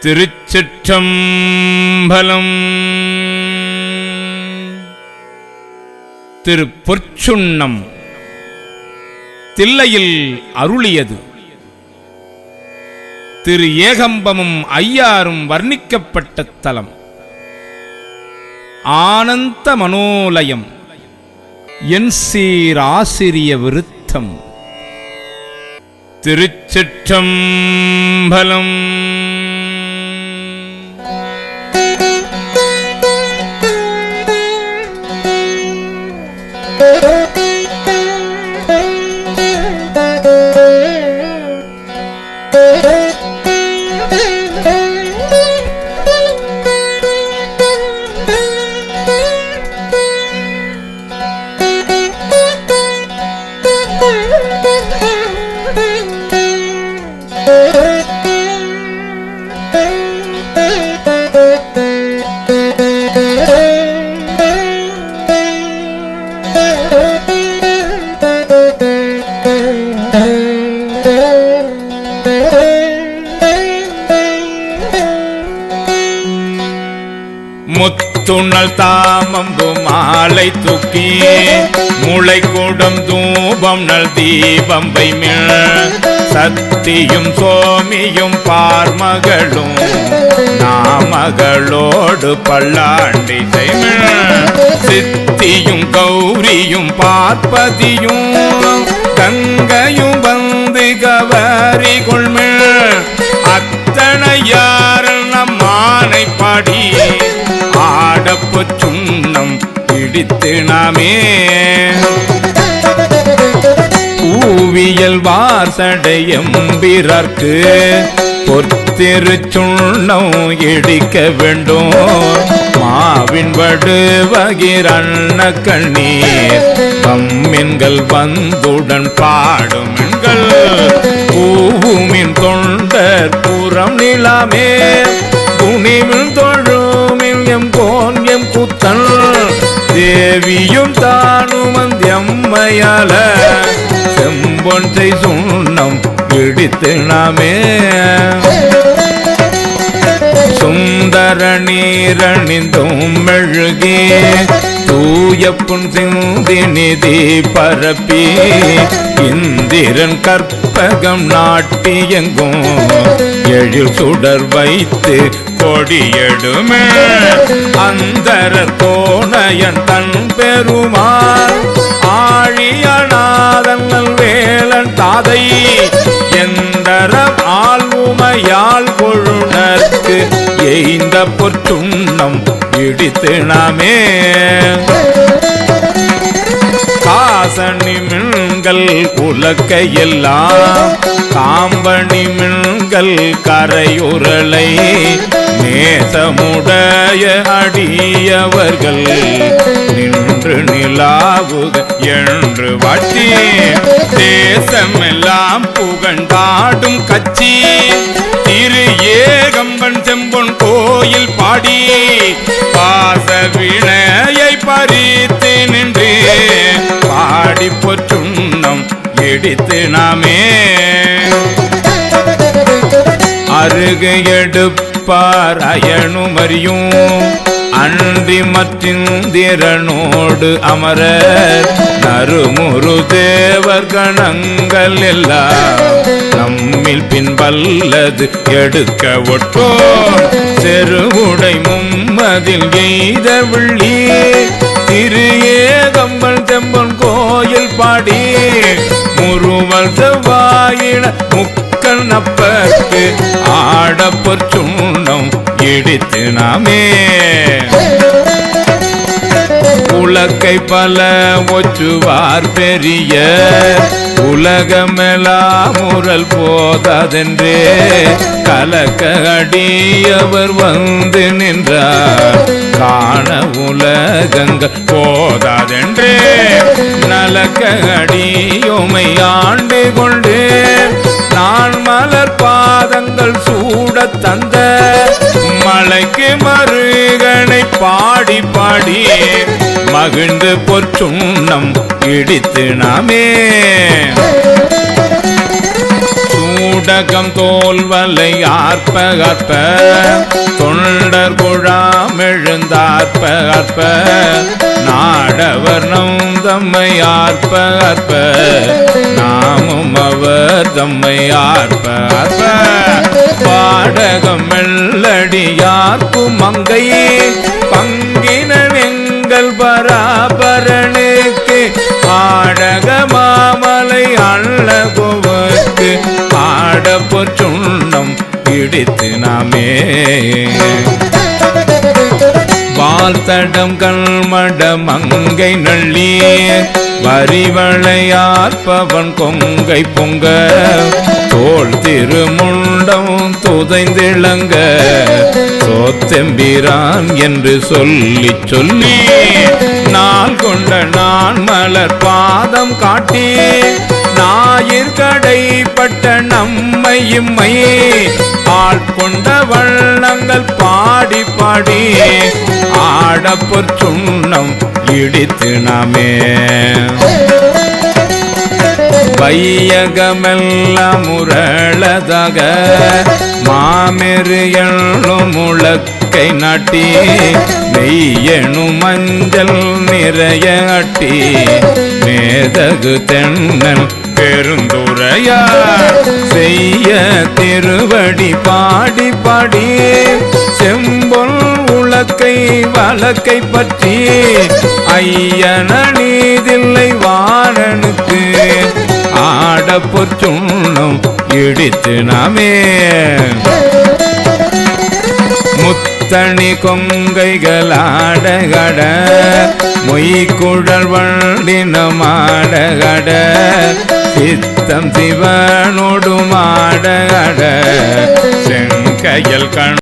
திருச்சிற்றம்பலம். திரு பொற்சுண்ணம் தில்லையில் அருளியது. திரு ஏகம்பமும் ஐயாரும் வர்ணிக்கப்பட்ட தலம். ஆனந்த மனோலயம் என் சீர் ஆசிரிய விருத்தம். திருச்சிற்றம்பலம். முத்துணல் தாமம்பு மாலை தூக்கி முளை கூடம் தூபம் நல் தீபம் வைமிழ். சக்தியும் சோமியும் பார்மகளும் நாமகளோடு பல்லாண்டி செய்மிழ். சித்தியும் கௌரியும் பார்ப்பதியும் தங்கையும் வந்து கவரி கொள்மிழ் அத்தனையார் பிடித்து நாமே. பூவியல் வாசடையம்பிறர்க்கு பொத்திரு சுண்ணம் இடிக்க வேண்டும். மாவின் வடு வகிரண்ண கண்ணீர். கம்மின்கள் வந்துடன் பாடும் பூவுமின் தொண்டர் புறம் நிலாமே. செம்மையால செம்பொன்றை சுண்ணம் பிடித்து நாமே. சுந்தர நீரணிந்தும் மெழுகே தூய புன் சிந்தி நிதி பரப்பி இந்திரன் கற்பகம் நாட்டியெங்கும் எழில் சுடர் வைத்து கொடியெடுமே. அந்தர கோணையன் தன் பெரு பொற்றுண்ணம் இடித்து நாமே காசணி மின்கள் உலக்கையெல்லாம் காம்பணி மின்கள் கரையுரலை நேசமுடைய அடியவர்கள் நின்று நிலாவுக என்று வாட்டி தேசமெல்லாம் புகண்டாடும் கட்சி. திரு ஏகம்பன் செம்பொன் கோயில் பாடி பாச வினையை பறித்து நின்று பாடி பொற்றுண்ணம் எடுத்து நாமே. அருகு எடுப்பார் அயனும் அன்றி மற்றிந்திரனோடு அமர நறுமுரு தேவர் கணங்கள் எல்லாம் நம் பின்பல்லது எடுக்க ஒட்டோ செருவுடை மும்மதில் எய்த விழி திரு ஏகம்பன் செம்பன் கோயில் பாடி. முருவல் செவ்வாயின முக்கல் நப்பற்கு ஆடப்பொற்சுண்ணம் இடித்து நாமே. உலக்கை பல ஒற்றுவார் பெரிய. உலகமெல்லாம் முரல் போதாதென்றே. கலக்க அடியவர் வந்து நின்றார். காண உலகங்கள் போதாதென்றே. நலக்க அடியுமை ஆண்டு கொண்டு நான் மலர் பாதங்கள் சூட தந்த. மலைக்கு மருகனை பாடி பாடி மகிழ்ந்து பொற்றுண்ணம் இடித்து நாமே. சூட தோல்வலை ஆர்ப்ப ஆர்ப்ப தொண்டர் குழாமெழுந்தார்ப்ப எழுந்தார்ப்ப நாடவர் நம் தம்மை ஆர்ப்ப ஆர்ப்ப நாமும் அவர் தம்மை ஆர்ப்ப ஆர்ப்ப பாடகம் மெல்லடியார்க்கும் மங்கையே மாமலை அள்ளகுவக்கு சுண்ணம் பிடித்து நாமே. வாழ்த்தடம் கல்மட மங்கை நள்ளி வரிவளையாற்பவன் கொங்கை பொங்க. தோல் திருமுண்டம் துதைந்திளங்க சோத்தெம்பிரான் என்று சொல்லி சொல்லி நாள் கொண்ட நான் மலர் பாதம் காட்டி ஞாயிற் கடைப்பட்ட நம்மை இம்மை வள்ளங்கள் பாடி பாடி ஆடப்பொற் சுண்ணம் இடித்து நாமே. வையகமெல்லாம் முரளதாக மாமெரு எள்ளும் முழக்கு கை நாட்டி நெய்யெனும் மஞ்சள் நிறையாட்டி மேதகு தென்னல் பெருந்துரையார் செய்ய திருவடி பாடி பாடி செம்பொல் உலக்கை வழக்கை பற்றி ஐயன நீதில்லை வாணனுக்கு ஆடப்பொற் சுண்ணம் இடித்து நாமே. முத்தணி கொங்கைகளாடகட மொய்குழல் வண்டினமாடகட சித்தம் சிவனோடு மாடகட செங்கையல் கண்